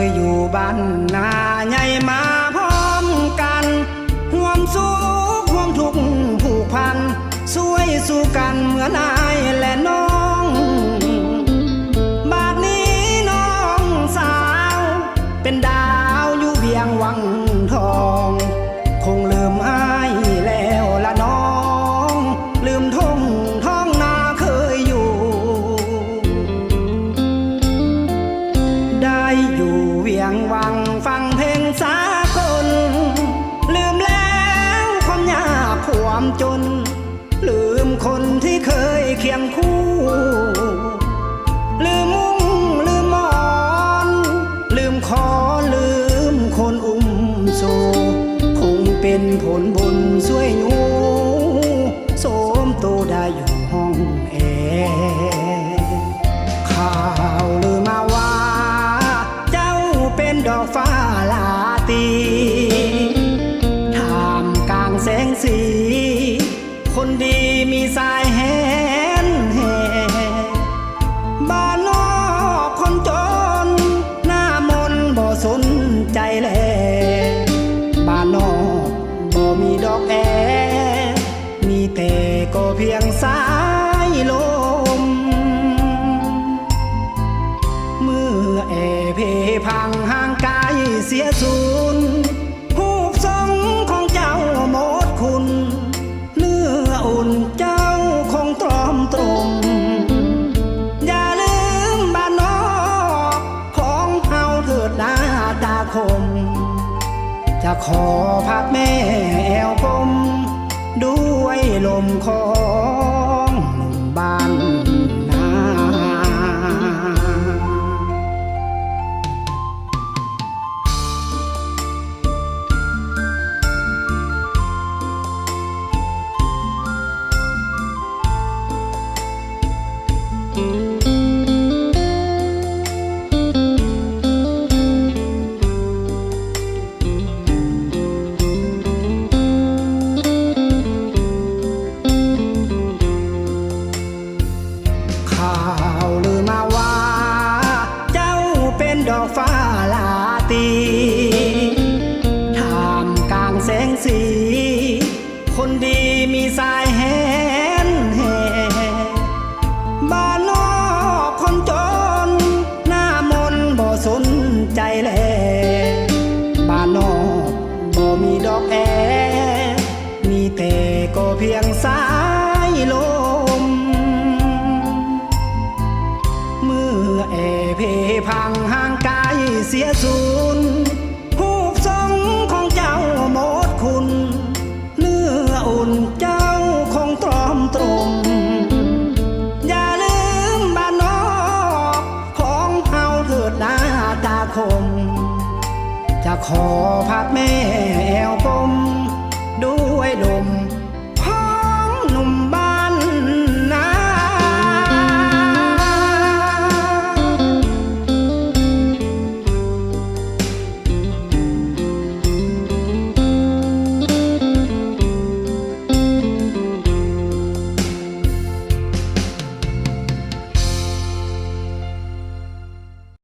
ยอยู่บ้านนาใหญ่มาพร้อมกันห่วมสุขห่วมทุกข์ผูกพันสวยสู้กันเหมือนายและน้อง บาดนี้น้องสาว เป็นดาวอยู่เวียงวัง จน ลืมคนที่เคยเคียงคู่ ลืมมุ้งลืมหมอน ลืมขอลืมคนอุ้มโซคงเป็นผลบุญ สายแหนแหบ้านนอกคนจน หน้ามนบ่สนใจแลบ้านนอกบ่มีดอกแอ มีแต่ก็เพียงสายลม เมื่อแอเพพังห่างไกายเสียสูญ จะขอพักแม่แอวกลมด้วยลมคอ เพียงสายลม เมื่อแอเพพังห่างไกายเสียสูญผูกทรงของเจ้าหมดคุณ เนื้ออุ่นเจ้าคงตรอมตรมอย่าลืมบ้านนอกของเฮาเถิดนาตาคม จะขอพักแม่แอวกลมด้วยลม my